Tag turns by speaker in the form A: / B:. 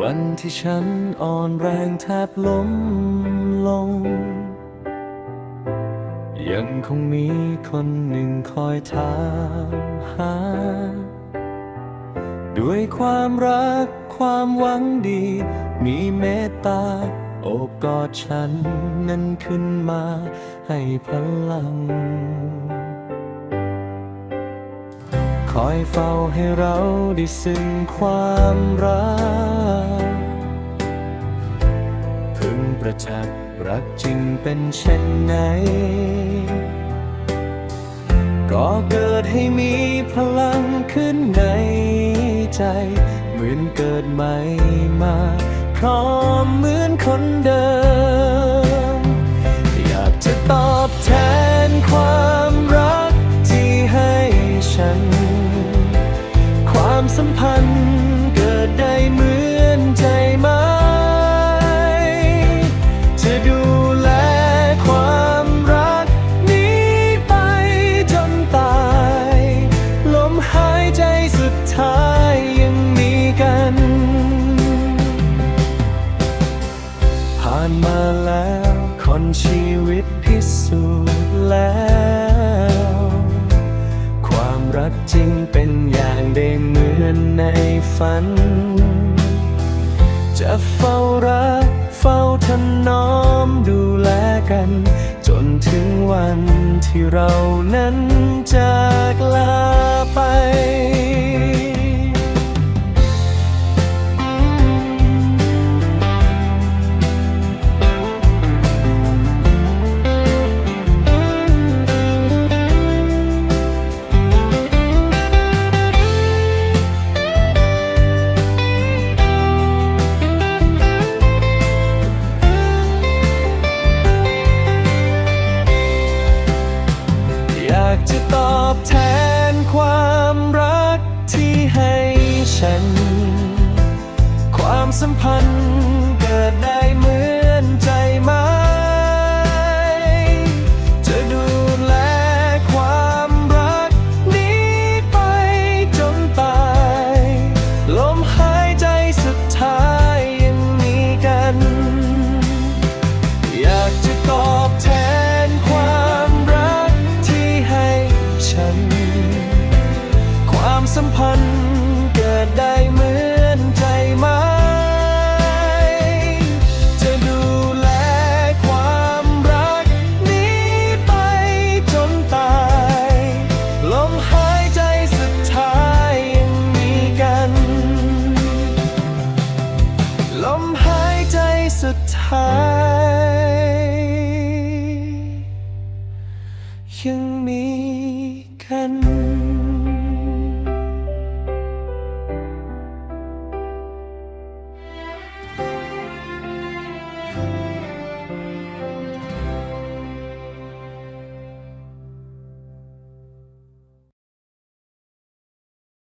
A: วันที่ฉันอ่อนแรงแทบล้มลง ยังคงมีคนหนึ่งคอยถามหา ด้วยความรักความหวังดี มีเมตตา โอบกอดฉันนั้นขึ้นมาให้พลัง คอยเฝ้าให้เราได้ซึ้งความรักพึงประจักษ์รักจริงเป็นเช่นไหน ก็เกิดให้มีพลังขึ้นในใจ เหมือนเกิดใหม่มา พร้อมเหมือนคนเดิม อยากจะตอบแทน สัมพันธ์ เกิดได้เหมือนใจไหม จะดูแลความรักนี้ไปจนตาย ลมหายใจสุดท้ายยังมีกัน ผ่านมาแล้วคนชีวิตพิสูจน์แล้ว ฝัน จะเฝ้ารักเฝ้าถนอมดูแลกัน จนถึงวันที่เรานั้นจะ จะตอบแทนความรักที่ให้ฉัน ความสัมพันธ์ พันเกิดได้เหมือนใจไหม จะดูแลความรักนี้ไปจนตาย ลมหายใจสุดท้ายยังมีกัน ลมหายใจสุดท้าย ยังมีกัน